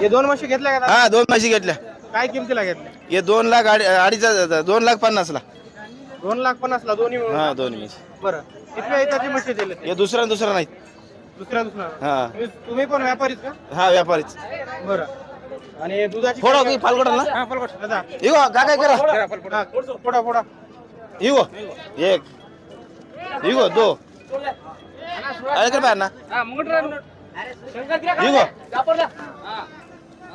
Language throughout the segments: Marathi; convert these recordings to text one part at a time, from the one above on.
हे दोन म्हशी घेतल्या का दादा? हा दोन म्हशी घेतल्या. काय किमतीला घेतल्या? हे दोन लाख अडी- अडीच हजार- दोन लाख पन्नासला दोन लाख पन्नासला दोन्ही मिळून? हा दोन म्हशी. बरं. किती वेळ त्याची म्हशी दिले. हे दुसरा दुसरा नाही दुसऱ्या दुसऱ्या. हा. तुम्ही- तुम्ही पण व्यापारीच का? हा व्यापारीच. बरं. आणि दुधाची फोडा की फालगोटा ना? हा, पलकोट. दादा इगो का काय करा हा, फोडा फोडा. इगो एक. इगो दो. काय कर ना. हे.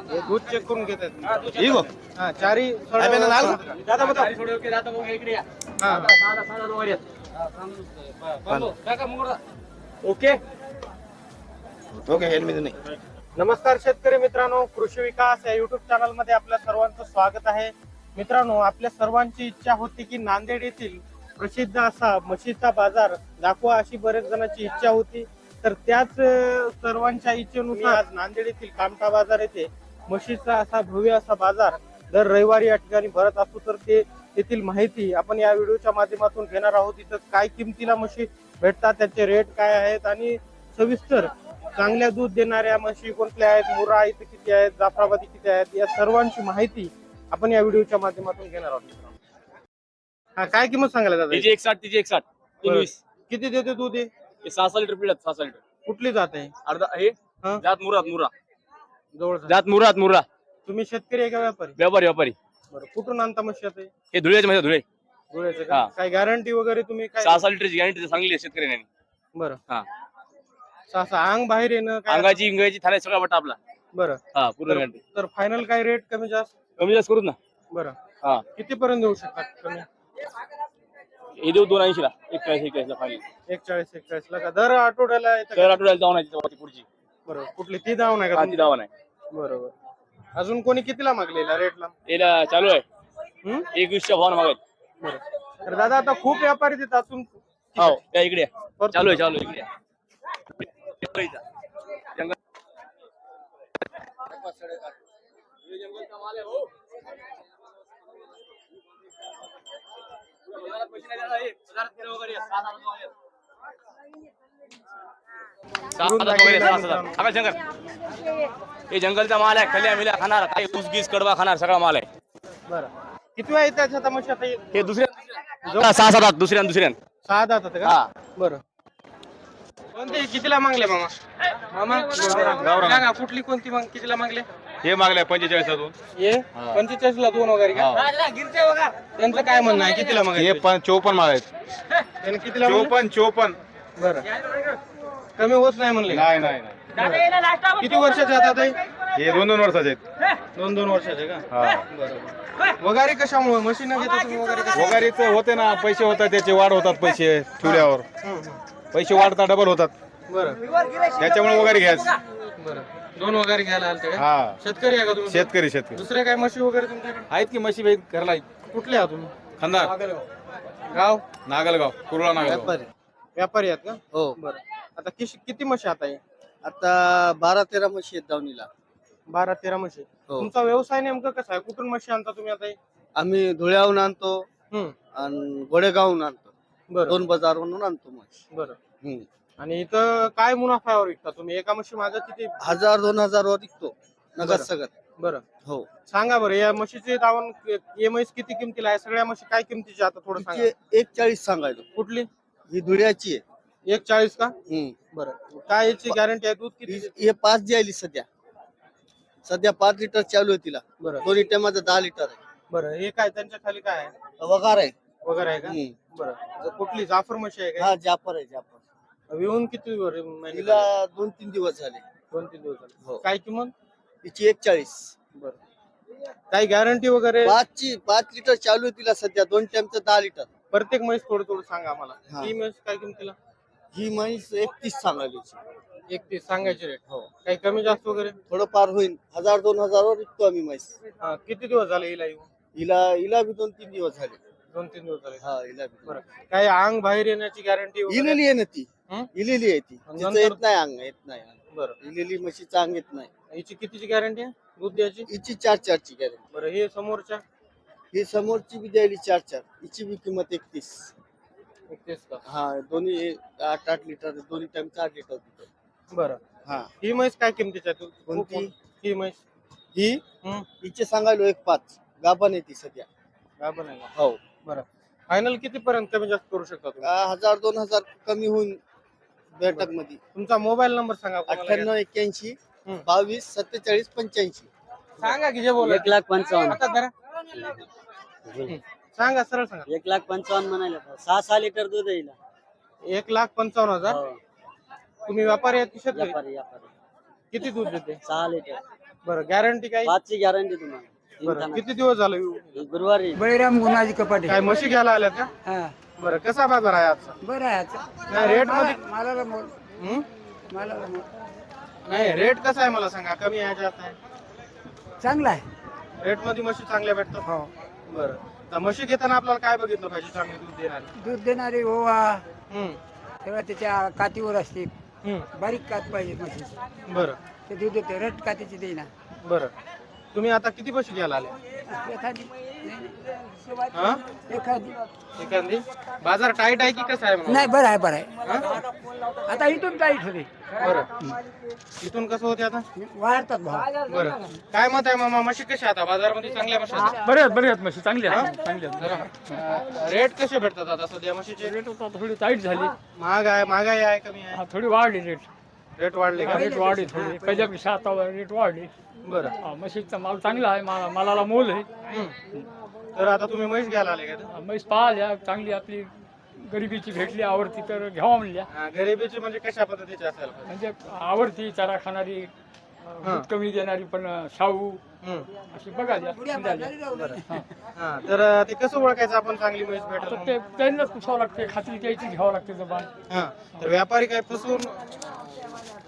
दूध चेक करून घेतात इगो हा चारी. हा, ओके. ओके हेल्मेट नाही. नमस्कार शेतकरी मित्रांनो कृषी विकास या युट्यूब चॅनलमध्ये आपल्या सर्वांचं स्वागत आहे. मित्रांनो आपल्या सर्वांची इच्छा होती की नांदेड येथील प्रसिद्ध असा म्हशीचा बाजार दाखवा अशी बरेच जणांची इच्छा होती. तर त्याच सर्वांच्या इच्छेनुसार आज नांदेड येथील कामठा बाजार येथे म्हशीचा असा भव्य असा बाजार दर रविवारी या ठिकाणी भरत असतो तर ते तेथील माहिती आपण या व्हिडिओच्या माध्यमातून घेणार आहोत. इथं काय किमतीला म्हशी भेटतात त्याचे रेट काय आहेत आणि सविस्तर चांगल्या दूध देणाऱ्या म्हशी कोणत्या आहेत मुरा इथे किती आहेत जाफराबादी किती आहेत या सर्वांची माहिती आपण या व्हिडिओच्या माध्यमातून घेणार आहोत. हा काय किंमत सांगायला दादा तिची एक साठ तिची एक साठ तीन बरं. वीस. किती देते दूध हे? हे सहा सहा लिटर पिळत सहा सहा लिटर. कुठली जात आहे? अर्धा हे? हा? जात मुरात मुरा. जवळ जात मुरात मुरा तुम्ही शेतकरी आहे का व्यापारी? व्यापारी व्यापारी. बरं कुठून आणता म्हशी आता हे? हे धुळ्याचे म्हणजे धुळे. धुळ्याचे हा. का काय गॅरंटी वगैरे तुम्ही काय? सहा सहा लिटरची गॅरंटी चांगली आहे शेतकऱ्यांनी. बरं. हा. सहा अंग बाहेर येणं काय? अंगाची इंगाची थाल्या सगळा वाटा आपला. बरं. हा पूर्ण गॅरंटी तर फायनल काय रेट कमी जास्त? कमी जास्त करू ना. बरं. हा. किती पर्यंत देऊ शकतात कमी? हे देऊ दोन ऐंशी ला एकचाळीस एकचाळीस ला फायनल ला का? दर आठवड्याला येतं का? तर आठवड्याला जाऊन आहे तिथं पुढची. बरोबर कुठली? ती धाव नाही हा का ती तुमची? दावा नाही बरोबर. अजून कोणी कितीला मागलेला रेटला? याला चालू आहे. हम्म? एक वीसच्या भावानं बरं. तर दादा आता खूप व्यापारी देतात अजून हो त्या इकडे या. चालू आहे चालू आहे इकडे या. जंगल हे जंगलचा माल आहे खल्या मिल्या खाणार काही ऊस गीस कडवा खाणार सगळा माल आहे. बरं. किती वेळ येतात आता मग आता? हे? हे दुसऱ्या सहा सात दुसऱ्या दुसऱ्या सहा दातात का? हा. बरं. कोणते? कितीला मागले मामा? मामा? सांगा कुठली कोणती मग कितीला मागले? हे मागल्या पंचेचाळीस पंचेचाळीस ला दोन वगैरे का? त्यांचं काय म्हणणं आहे? कितीला हे मागायचे पण चोपन्न मागायत त्यांनी कितीला मागले? चोपन्न चोपन्न. बरं. कमी होत नाही म्हणले नाही नाही नाही. किती वर्षाचे आता हे दोन दोन वर्षाचे आहेत. दोन दोन वर्षाचे का? हा. बरोबर. वगारी कशामुळे? मशीन घेता तुम्ही वगैरे कशा- वगारीच होते ना पैसे होतात त्याचे वाढ होतात पैसे ठेवल्यावर. पैसे वाढतात डबल होतात. बरं. त्याच्यामुळे वगैरे घ्यायचं. बरं. दोन वगैरे घ्यायला आलते का? हा. शेतकरी आहे का तुम्ही? शेतकरी शेतकरी. दुसरे काय म्हशी वगैरे तुमच्याकडे? आहेत की म्हशी बाई घरला? आहेत. कुठले आहात तुम्ही? खंदार. गाव? नागलगाव कुर्ला नागलगाव. व्यापारी आहेत का? हो. बरं. आता किश किती म्हशी आता आहे आता बारा तेरा म्हशी आहेत दावणीला. बारा तेरा म्हशी. हो. तुमचा व्यवसाय नेमका कसा आहे? कुठून म्हशी आणता तुम्ही आता हे? आम्ही धुळ्याहून आणतो हम्म, आणि गोडेगावहून आणतो. बरं. दोन बाजारवरून आणतो म्हशी. बरं. हम्म. आणि इथं काय मुनाफ्यावर विकता तुम्ही? एका म्हशी मागं किती? हजार दोन हजार वर विकतो बरं. नगद सगत बरं. हो. सांगा बरं या म्हशीचे दावण एम किती किमतीला आहे? सगळ्या म्हशी काय किमतीची आता थोडं सांगा. तिचे एक चाळीस सांगायलो कुठली? ही धुळ्याची आहे. एक चाळीस का? हम्म. बरं. काय याची गॅरंटी आहे? दूध किती ही- हे पाच द्यायली सध्या. सध्या पाच लिटर चालू आहे तिला. बरं. दोन्ही टायमाचं दहा लिटर आहे. बरं हे काय त्यांच्या खाली काय आहे? वगार आहे. वगैरे आहे का? हम्म. बरं. कुठली? जाफर म्हशी आहे का हा जापर आहे जापर विहून किती वर- महिने तिला झाले? दोन तीन दिवस झाले. दोन तीन दिवस झाले. हो. काय किंमत? तिची एक चाळीस बरं. काही गॅरंटी वगैरे? पाचची पाच लिटर चालू आहे तिला सध्या. दोन टाइमचं दहा लिटर. प्रत्येक म्हैस थोडं थोडं सांगा आम्हाला. हा. ही म्हैस काय किमतीला? ही म्हैस एकतीस सांगायची. एकतीस सांगायची रेट हो. काही कमी जास्त वगैरे? थोडंफार होईल हजार दोन हजारवर विकतो आम्ही म्हैस. हा, किती दिवस झाले हिला येऊन? हिला हिला बी दोन तीन दिवस झाले. दोन तीन दिवस झाले. हा हिला बी बरं. काही अंग बाहेर येण्याची गॅरंटी इलेली आहे ना ती. हं? इलेली आहे ती. तिचं नंतर- येत नाही अंग येत नाही अंग. बरं. इलेली म्हशीचं अंग येत नाही. हिची कितीची गॅरंटी आहे? दूध द्यायची? हिची चार चारची गॅरंटी बरं हे समोरच्या? ही समोरची बी द्यायली चार चार. हिची बी किंमत एकतीस. एकतीस का? हा दोन्ही हे आठ आठ लिटर दोन्ही टाइम आठ लिटर देतो बरं. हा. ही म्हैस काय किमतीची आहे? तू कोणती? ही म्हैस. ही? हम्म. हिचे सांगायलो एक पाच. गाभण आहे ती सध्या. गाभण आहे का? हो. बरं. फायनल किती पर्यंत कमी जास्त करू शकता तुम्ही? आ, हजार दोन हजार कमी होऊन बैठकमध्ये तुमचा मोबाईल नंबर सांगा कोणाला अठ्ठ्याण्णव एक्क्याऐंशी हम्म. बावीस सत्तेचाळीस पंच्याऐंशी. सांगा की जे बोला एक लाख पंचावन्न. आता. सांगा सरळ सांगा. एक लाख पंचावन्न म्हणायला सहा सहा लिटर दूध येईल एक लाख पंचावन्न हजार? हो, तुम्ही व्यापारी आहेत की शेतकरी? व्यापारी व्यापारी. किती दूध देते? सहा लिटर. बरं गॅरंटी काय पाचची गॅरंटी तुम्हाला. तीन बरं. किती दिवस झाले? येऊ? गुरुवारी. बळीराम गुणाजी कपाटे. काय म्हशी घ्यायला आल्यात का हा. बरं कसा बाजार आहे आजचा? बरं आहे आता. नाही रेटमध्ये मला मोल. हं? मला मोल. नाही रेट कसा आहे मला सांगा कमी आहे जास्त आहे? चांगला आहे. रेटमध्ये म्हशी चांगल्या भेटतात? हो. बरं. तर म्हशी घेताना आपल्याला काय बघितलं पाहिजे चांगली दूध देणारी? दूध देणारी ओवा. तेव्हा त्याच्या कातीवर असते. बारीक कात पाहिजे म्हशीची. बरं. ते दूध देते. रट कातीची देईना. बरं. तुम्ही आता किती म्हशी घ्यायला आले? एखादी. हा? एखादी. एखादी? बाजार टाईट आहे की कसं आहे म्हणून? नाही बरं आहे बरं आहे. हा? आता इथून टाईट होते. बरं. इथून कसं होते आता? वाढतात भाव. बरं. काय मत आहे मामा? म्हशी कशा आता बाजारमध्ये चांगल्या म्हशी आहेत? बरे आहेत बरे आहेत म्हशी. चांगली आहे चांगली आहेत. जरा, रेट कसे भेटतात आता सध्या म्हशीचे? रेट आता थोडी टाईट झाली. महाग आहे महागाई आहे कमी आहे. हा, थोडी वाढली रेट रेट वाढले का? रेट वाढली थोडी. पहिल्यापेक्षा आता रेट वाढली. बरं. हा, म्हशीचा माल चांगला आहे मा- मालाला मोल आहे. हं. तर आता तुम्ही म्हैस घ्यायला आले का हा, म्हैस पाहिल्या चांगली आपली गरिबीची भेटली आवडती तर घ्यावा म्हणल्या. हा, गरिबीची म्हणजे कशा पद्धतीची असेल? म्हणजे आवडती चारा खाणारी अं, दूध कमी देणारी पण अं, शाहू. अशी. हा. हा, तर अं, ते कसं ओळखायचं आपण चांगली म्हैस भेटत तर ते त्यांनाच पुसावं लागते खात्री द्यायची घ्यावं लागते जबान हा तर व्यापारी काय फसवून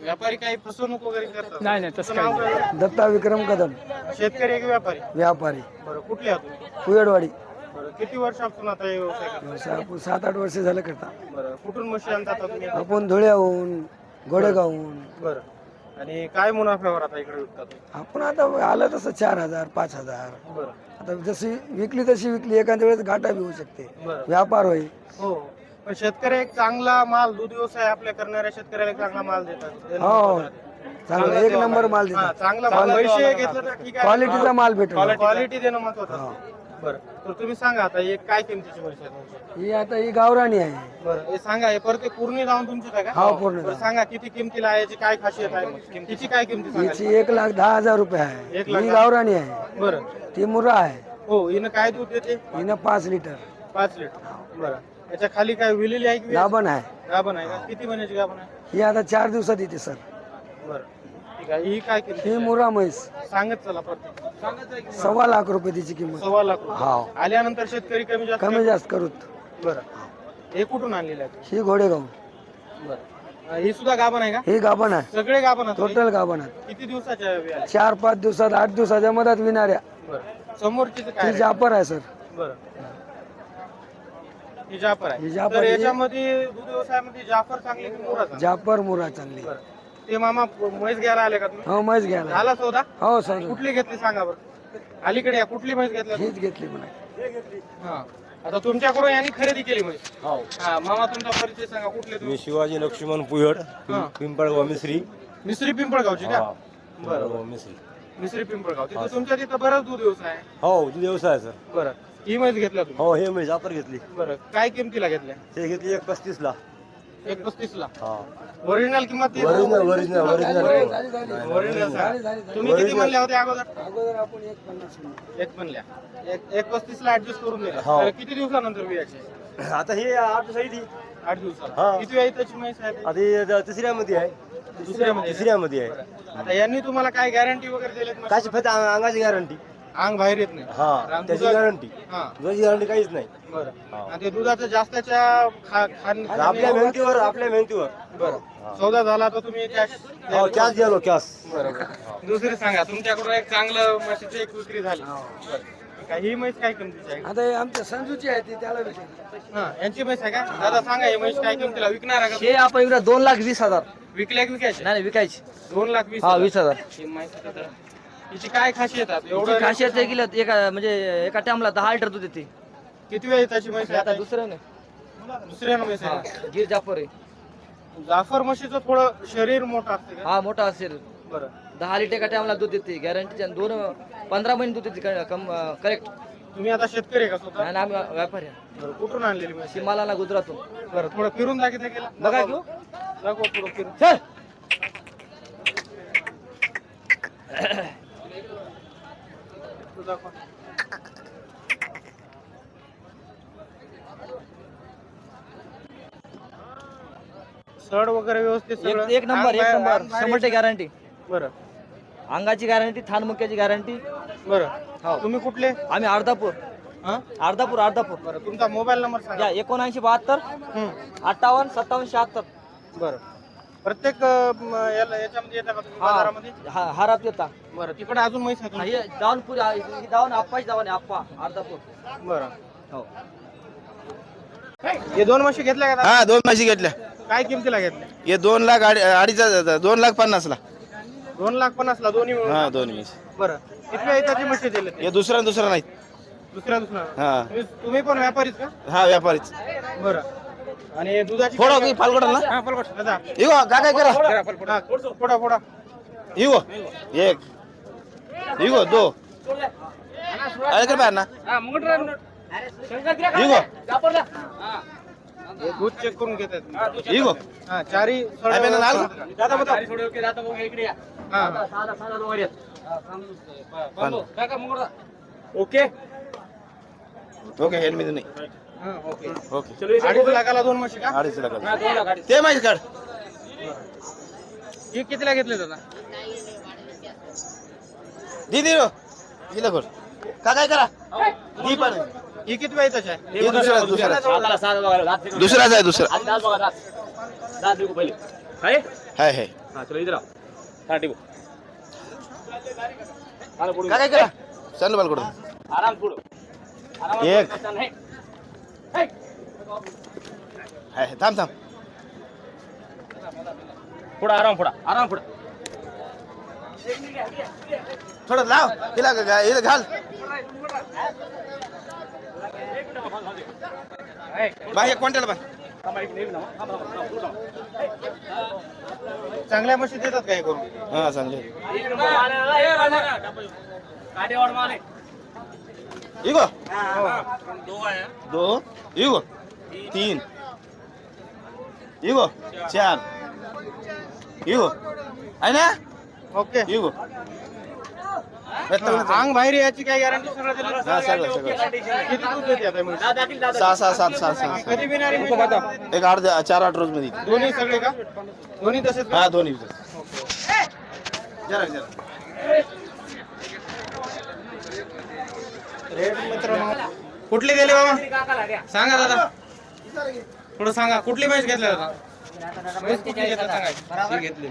व्यापारी काही फसवणूक वगैरे करतात. नाही नाही तसं नाव? दत्ता विक्रम कदम. शेतकरी आहे की व्यापारी. व्यापारी. बरं कुठले आहात तुम्ही? कुयडवाडी. बरं किती वर्षापासून आता हे व्यवसाय करता? आपण सात आठ वर्ष झालं करता. बरं कुठून म्हशी आणता आता तुम्ही? आपण धुळ्याहून गोडेगावहून. बरं आणि काय मुनाफ्यावर आता इकडे विकता तुम्ही? आपण आता आलं तसं चार हजार पाच हजार. बरं. आता जशी विकली तशी विकली एखाद्या वेळेस घाटा बी होऊ शकते. बरं. व्यापार होईल. हो. पण शेतकरी एक चांगला माल दूध व्यवसाय आपल्या करणाऱ्या शेतकऱ्याला एक चांगला माल देतात. हो. आहे. चांगला. एक नंबर. माल. हा, देतात. चांगला माल पैसे घेतलं तर ठीक आहे. क्वालिटीचा माल भेटतो क्वालिटी देणं महत्वाचं आहे. बरं. तर तुम्ही सांगा आता एक काय किमतीची आहे तुमची? ही आता ही गावराणी आहे. बरं. हे सांगा हे परत ते पूर्ण जाऊन तुमचीच आहे का? हो, पूर्ण बरं, सांगा किती किमतीला आहे याची काय खासियत आहे? तिची काय किमती सांगा हिची एक लाख दहा हजार रुपये आहे. एक लाख ही दहा- गावराणी आहे. बरं. ती मुरा आहे. हो हिनं काय दूध देते? हिनं पाच लिटर. पाच लिटर. बरं. याच्या खाली काय विलेली आहे की गाभण आहे. गाभण आहे का? किती महिन्याची गाभण आहे? ही आता चार दिवसात येते सर. बरं. ठीक आहे. ही काय किमती ही मुरा म्हैस. सांगत चला प्रत्येक. सव्वा लाख रुपये तिची किंमत. सव्वा लाख रुपये. हा आल्यानंतर शेतकरी कमी जास्त कमी जास्त करूत बरं. हे कुठून आणलेलं आहे ही घोडेगाव. बरं. ही सुद्धा गाभण आहे का? ही गाभण आहे. सगळे गाभण आहेत? टोटल गाभण आहे किती दिवसाच्या आहे? चार पाच दिवसात आठ दिवसाच्या मधात विणाऱ्या. बरं. समोरची काय? जापर आहे सर. बरं. ही जाफर आहे. ही जाफर तर ही- याच्यामध्ये दूध व्यवसायामध्ये जाफर चांगली की मोरा चांगली? जापर मुरा चांगली. बरं. ते मामा म्हैस घ्यायला आले का तुम्ही? हो म्हैस घ्यायला. झाला सौदा? हो सर कुठली घेतली सांगा बरं. अलीकडे या कुठली म्हैस घेतली? हीच घेतली म्हणा. हा. आता तुमच्याकडून यांनी खरेदी केली म्हैस हा. मामा तुमचा परिचय सांगा कुठले तुम्ही? मी शिवाजी लक्ष्मण पुयड हा. पिंपळगाव मिसरी मिसरी पिंपळगावची का? बरं पिंपळगाव मिसरी मिसरी पिंपळगाव तिथं तुमच्या तिथं बरंच दूध व्यवसाय आहे. हो दूध व्यवसाय सर. बरं. ही म्हैस घेतल्या तुम्ही? हो हे मी जापर घेतली. बरं काय किमतीला घेतल्या? ते घेतली एक पस्तीस ला. एक पस्तीस ला. हा. ओरिजिनल किंमत? ओरिजिनल ओरिजिनल ओरिजिनल ओरिजिनल सांगा. तुम्ही किती म्हणल्या होत्या अगोदर? अगोदर आपण एक पन्नास. एक म्हणल्या. एक एक पस्तीस ला ऍडजस्ट करून दिला. हो. तर किती दिवसानंतर वियाचे आता हे आठ दिवसाची आठ दिवसाला. हा. किती वेळ त्याची म्हैस आहे ती? आता हे तिसऱ्यामध्ये आहे. दुसऱ्यामध्ये? तिसऱ्यामध्ये आहे. आता यांनी तुम्हाला काय गॅरंटी वगैरे फक्त अंग- अंगाची गॅरंटी अंग बाहेर येत नाही. हा त्याची गॅरंटी. हा. दुधाची गॅरंटी काहीच नाही. बरं. हा. आणि ते दुधाचं जास्तच्या खा खान आपल्या मेहनतीवर आपल्या मेहनतीवर. बरं. सौदा झाला तर तुम्ही कॅश हो कॅश द्यालो कॅश दुसरी सांगा तुमच्याकडून एक चांगलं म्हशीची एक विक्री झाली. बरं. ठीक आहे. ही म्हैस काय किमतीची आहे? आता हे आमच्या संजूची आहे ती त्याला विचार हा यांची म्हैस आहे का? दादा सांगा ही म्हैस काय किमतीला विकणार आहे हे आपण इकडे दोन लाख वीस हजार. का विकल्या की विकायची नाही विकायची. दोन लाख वीस हा हजार. वीस हजार. ही म्हैस. हिची काय खासियत आहे? एवढं खासियत आहे की एका म्हणजे एका टाइमला दहा लिटर दूध येते. किती वेळ त्याची म्हैस आहे आता आता दुसरं दुसऱ्या म्हैस आहे. नाही गिर जापर आहे. जाफर म्हशीचं थोडं शरीर मोठं असते का? हा मोठा असेल. बरं. दहा लिटर एका टायमाला दूध देते गॅरंटीच्या दोन पंधरा महिने दूध देते करेक्ट तुम्ही आता शेतकरी आहे का स्वतः? आणि आम्ही व्यापारी आहे. बरं, कुठून आणलेली म्हशी शिमाला गुजरातून. बरं थोडं फिरून दाखवता गेला. बघा घेऊ. दाखव थोडं फिरून. चल. तू दाखव. सड वगैरे व्यवस्थित सगळं. एक नंबर एक नंबर. अंग शंभर टक्के गॅरंटी बरं. अंगाची गॅरंटी थानमुक्याची गॅरंटी बरं. हो. तुम्ही कुठले? आम्ही अर्धापूर. हा? अर्धापूर अर्धापूर. बरं तुमचा मोबाईल नंबर सांगा. या एकोणऐंशी बहात्तर हं. अठ्ठावन्न सत्तावन्न शहात्तर. बरं. प्रत्येक अं, याला याच्यामध्ये येतात का तुम्ही हा. बाजारामध्ये? हा हारात येता. बरं. तिकडे अजून म्हैस आहे हा, तुमची? हे दावणपूर ही दावण आप्पाची दावण आहे आप्पा अर्धापूर बरं. हो. हे दोन म्हशी घेतल्या का हा दोन म्हशी घेतल्या. काय किमतीला घेतल्या? हे दोन लाख अडी- अडीच दोन लाख पन्नासला. दोन लाख पन्नासला दोन्ही मिळून? हा दोन म्हशी. बरं. किती येताची म्हशी दिले हे दुसरा दुसरा नाही दुसऱ्या दुसऱ्या. हा. तुम्ही- तुम्ही पण व्यापारीच का? हा व्यापारीच. बरं. आणि दुधाची फोडो की फालगोडा ना? हा, पलगोट. दादा. इगो काय काय करा? हा, फोडा फोडा. इगो. एक. इगो दो. अरे कर बाहेर ना? इगो हे दूध चेक करून घेतात. इगो हा चारी पेना लाल? दादा बघा. हा, हा. ओके. ओके हा, ओके. ओके. अडीच लाखाला दोन म्हशी का? अडीच लाख ते माहिती काढ. हे कितीला घेतले दादा? दिदी रो दिला का काय करा? दी पण. ही किती हे दुसरा दुसरा. दुसराच आहे दुसरा पहिले. आहे? हाय हा चलो हा टिकू काय करा? चालू बाल कडून आराम एक. हाय, थांब थांब. पुढं आराम पुढं. आराम पुढं. थोडं लाव तिला ग- ग- इथं घाल. बाहेर कोणत्याला बाहेर चांगल्या म्हशी देतात काय करून? हा चांगले. इगो दो इगो तीन. इगो चार. इगो आहे ना? ओके. इगो अंग बाहेर याची काय गॅरंटी सगळं दिलं हा सगळं सगळं. किती दूध देते आता ही म्हैस? सहा सहा सात सहा सहा कधी म्हैस? एक आठ चार आठ रोजमध्ये. दोन्ही सगळे का? दोन्ही तसेच का? हा दोन्ही जरा जरा. मित्रांनो. कुठली दिली बाबा? सांगा दादा. थोडं सांगा कुठली म्हैस घेतली दादा म्हैस कुठली घेतली सांगा घेतली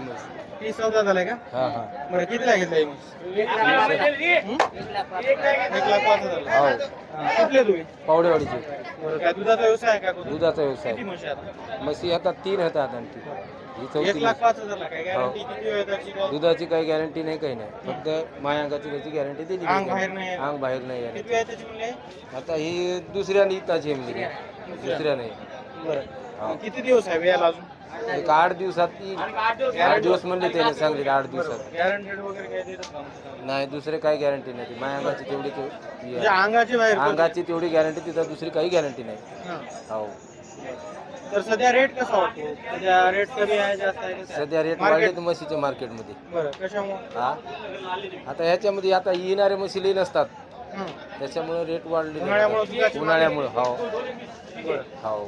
ती सौदा झालाय का? हा हा. बरं कितीला घेतलाय म्हैस हं? एक लाख पाच हजार. हा, कुठले तुम्ही? पावडेवाडीचे. बरं काय दुधाचा व्यवसाय आहे का कुठं? दुधाचा व्यवसाय. किती म्हशी आता म्हशी आता तीन होतात आणखी. ही एक चौथी लाख म्हशी. पाच हजारला काय गॅरंटी किती वेळ त्याची? का? दुधाची काही गॅरंटी नाही काही नाही. फक्त मायांगाची त्याची गॅरंटी दिली अंग. बाहेर नाही आहे. अंग बाहेर नाही आहे. किती वेळ त्याची म्हणले? आता ही दुसऱ्या इताची आहे म्हणजे. दुसऱ्या. नाही. बरं. किती दिवस आहे वेळेला अजून? एक आठ दिवसात येईल. आठ दिवस म्हणले त्याने सांगले आठ दिवसात? गॅरंटेड वगैरे काय देतात का आमचं? नाही दुसरे काही गॅरंटी नाही. ती मायांगाची तेवढी तेव- ही म्हणजे आहे. अंगाची बाहेर अंगाची तेवढी गॅरंटी तिथं दुसरी काही गॅरंटी नाही. हां. हो. तर सध्या रेट कसा वाटतो? सध्या रेट कमी आहे जास्त आहे कसं आहे? सध्या रेट Market- वाढले म्हशीच्या मार्केटमध्ये बरं कशामुळे? हा? आता ह्याच्यामध्ये आता येणारे मशिली नसतात. हं. त्याच्यामुळे रेट वाढले उन्हाळ्यामुळं उन्हाळ्यामुळे हो. बरं. हो.